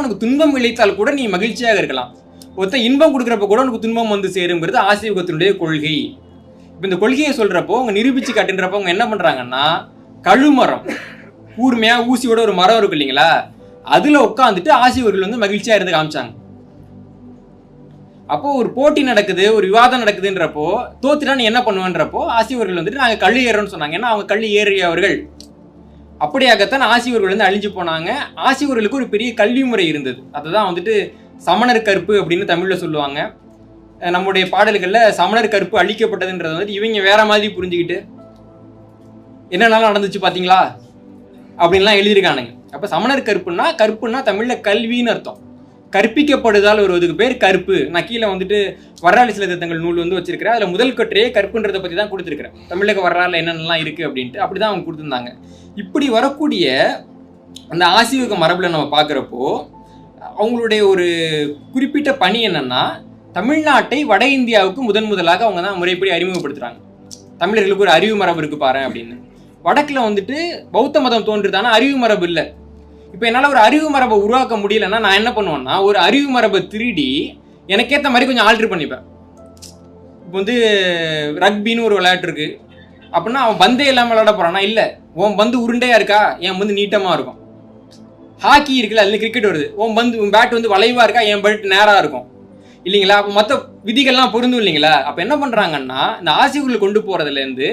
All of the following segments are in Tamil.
உனக்கு துன்பம் விளைத்தால் கூட நீ மகிழ்ச்சியாக இருக்கலாம். ஒருத்த இன்பம் கொடுக்குறப்ப கூட உனக்கு துன்பம் வந்து சேருங்கிறது ஆசீர்வாதத்தினுடைய கொள்கை. இப்போ இந்த கொள்கையை சொல்றப்போ அவங்க நிரூபிச்சு காட்டுன்றப்போ அவங்க என்ன பண்றாங்கன்னா கழுமரம். கூர்மையா ஊசியோட ஒரு மரம் இருக்கு இல்லைங்களா? அதுல உட்காந்துட்டு ஆசிரியர்கள் வந்து மகிழ்ச்சியா இருந்து காமிச்சாங்க. அப்போ ஒரு போட்டி நடக்குது ஒரு விவாதம் நடக்குதுன்றப்போ தோத்துட்டா நீ என்ன பண்ணுவேன்றப்போ ஆசிரியர்கள் வந்துட்டு நாங்க கள்ளி ஏறோம்னு சொன்னாங்க. ஏன்னா அவங்க கள்ளி ஏறியவர்கள். அப்படியாகத்தான் ஆசியூர்கள் வந்து அழிஞ்சு போனாங்க. ஆசியூர்களுக்கு ஒரு பெரிய கல்வி முறை இருந்தது. அதுதான் வந்துட்டு சமணர் கற்பு அப்படின்னு தமிழில் சொல்லுவாங்க. நம்முடைய பாடல்களில் சமணர் கற்பு அழிக்கப்பட்டதுன்றத வந்துட்டு இவங்க வேற மாதிரி புரிஞ்சுக்கிட்டு என்னென்னாலும் நடந்துச்சு பார்த்தீங்களா அப்படின்லாம் எழுதியிருக்கானுங்க. அப்போ சமணர் கற்புன்னா கற்புன்னா தமிழில் கல்வின்னு அர்த்தம். கற்பிக்கப்படுதால் வருவதுக்கு பேர் கற்பு நான் கீழே வந்துட்டு வரலாறு சில நூல் வந்து வச்சிருக்கிறேன். அதில் முதல் கட்டுரையே கற்புன்றதை பற்றி தான் கொடுத்துருக்கிறேன். தமிழக வரலாறுல என்னென்னலாம் இருக்குது அப்படின்ட்டு அப்படிதான் அவங்க கொடுத்துருந்தாங்க. இப்படி வரக்கூடிய அந்த ஆசிவக மரபில் நம்ம பார்க்குறப்போ அவங்களுடைய ஒரு குறிப்பிட்ட பணி என்னென்னா தமிழ்நாட்டை வட இந்தியாவுக்கு முதன் முதலாக அவங்க தான் முறைப்படி அறிமுகப்படுத்துகிறாங்க தமிழர்களுக்கு ஒரு அறிவு மரபு இருக்கு பாரு அப்படின்னு. வடக்குல வந்துட்டு பௌத்த மதம் தோன்றுதானா? அறிவு மரபு இல்லை. இப்போ என்னால் ஒரு அறிவு மரபை உருவாக்க முடியலன்னா நான் என்ன பண்ணுவேன்னா ஒரு அறிவு மரபை திருடி எனக்கேற்ற மாதிரி கொஞ்சம் ஆல்ட்ரு பண்ணிப்பேன். இப்போ வந்து ரக்பின்னு ஒரு விளையாட்டு இருக்கு. அப்படின்னா அவன் பந்தே இல்லாமல் விளையாட போறானா? இல்லை. உன் பந்து உருண்டையாக இருக்கா? என் பந்து நீட்டமாக இருக்கும். ஹாக்கி இருக்குல்ல அதுல கிரிக்கெட் வருது. உன் பந்து உன் பேட் வந்து வளைவாக இருக்கா? என் பேட் நேராக இருக்கும். இல்லைங்களா? அப்போ மற்ற விதிகள்லாம் பொருந்தும் இல்லைங்களா? அப்போ என்ன பண்ணுறாங்கன்னா இந்த ஆசிவுகள் கொண்டு போகிறதுலேருந்து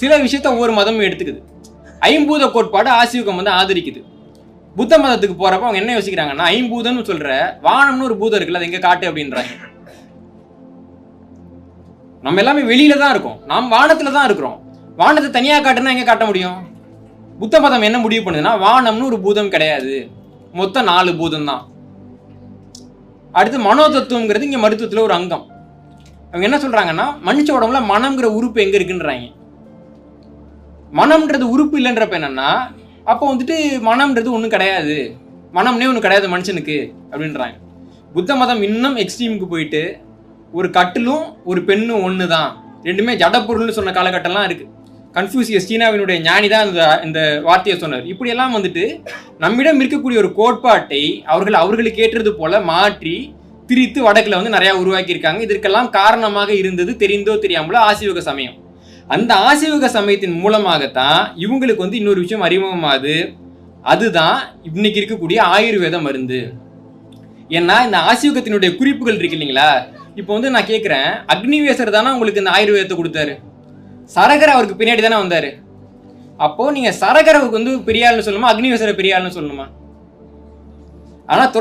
சில விஷயத்த ஒவ்வொரு மதமும் எடுத்துக்குது. ஐம்பூத கோட்பாடு ஆசிவுகம் வந்து ஆதரிக்குது. புத்த மதத்துக்கு போறப்ப அவங்க என்ன யோசிக்கிறாங்கன்னா ஐம்பூதம்னு சொல்ற வானம்னு ஒரு பூதம் இருக்குல்ல அது எங்க காட்டு அப்படின்றாங்க. நம்ம எல்லாமே வெளியில தான் இருக்கோம். நாம் வானத்துல தான் இருக்கிறோம். வானத்தை தனியா காட்டுனா எங்க காட்ட முடியும்? புத்த மதம் என்ன முடிவு பண்ணுதுன்னா வானம்னு ஒரு பூதம் கிடையாது. மொத்தம் நாலு பூதம் தான். அடுத்து மனோ தத்துவங்கிறது இங்க மருத்துவத்துல ஒரு அங்கம். அவங்க என்ன சொல்றாங்கன்னா மனுஷ உடம்புல மனம்ங்கிற உறுப்பு எங்க இருக்குன்றாங்க. மனம்ன்றது உறுப்பு இல்லைன்றப்ப என்னன்னா அப்போ வந்துட்டு மனம்ன்றது ஒன்றும் கிடையாது. மனம்னே ஒன்று கிடையாது மனுஷனுக்கு அப்படின்றாங்க. புத்த மதம் இன்னும் எக்ஸ்ட்ரீமுக்கு போயிட்டு ஒரு கட்டிலும் ஒரு பெண்ணும் ஒன்று தான் ரெண்டுமே ஜடப்பொருள்னு சொன்ன காலகட்டம்லாம் இருக்குது கன்ஃபியூசியஸ் சீனாவினுடைய ஞானி தான் இந்த இந்த வார்த்தையை சொன்னார். இப்படியெல்லாம் வந்துட்டு நம்மிடம் இருக்கக்கூடிய ஒரு கோட்பாட்டை அவர்கள் அவர்களுக்கு ஏற்றது போல மாற்றி திரித்து வடக்கில் வந்து நிறையா உருவாக்கியிருக்காங்க. இதற்கெல்லாம் காரணமாக இருந்தது தெரிந்தோ தெரியாமலோ ஆசிவக சமயம். அந்த ஆசீவக சமயத்தின் மூலமாகத்தான் இவங்களுக்கு வந்து இன்னொரு விஷயம் அறிமுகமாகுது. அதுதான் இன்னைக்கு இருக்கக்கூடிய ஆயுர்வேத மருந்து. ஏன்னா இந்த ஆசீவகத்தினுடைய குறிப்புகள் இருக்கு இல்லைங்களா? இப்போ வந்து நான் கேட்குறேன் அக்னிவேசர் தானே உங்களுக்கு இந்த ஆயுர்வேதத்தை கொடுத்தாரு. சரகர் அவருக்கு பின்னாடி தானே வந்தாரு. அப்போ நீங்க சரகரவுக்கு வந்து பெரியாள்னு சொல்லணுமா அக்னிவேசரை பெரியாள்னு சொல்லணுமா? ஆனா துறை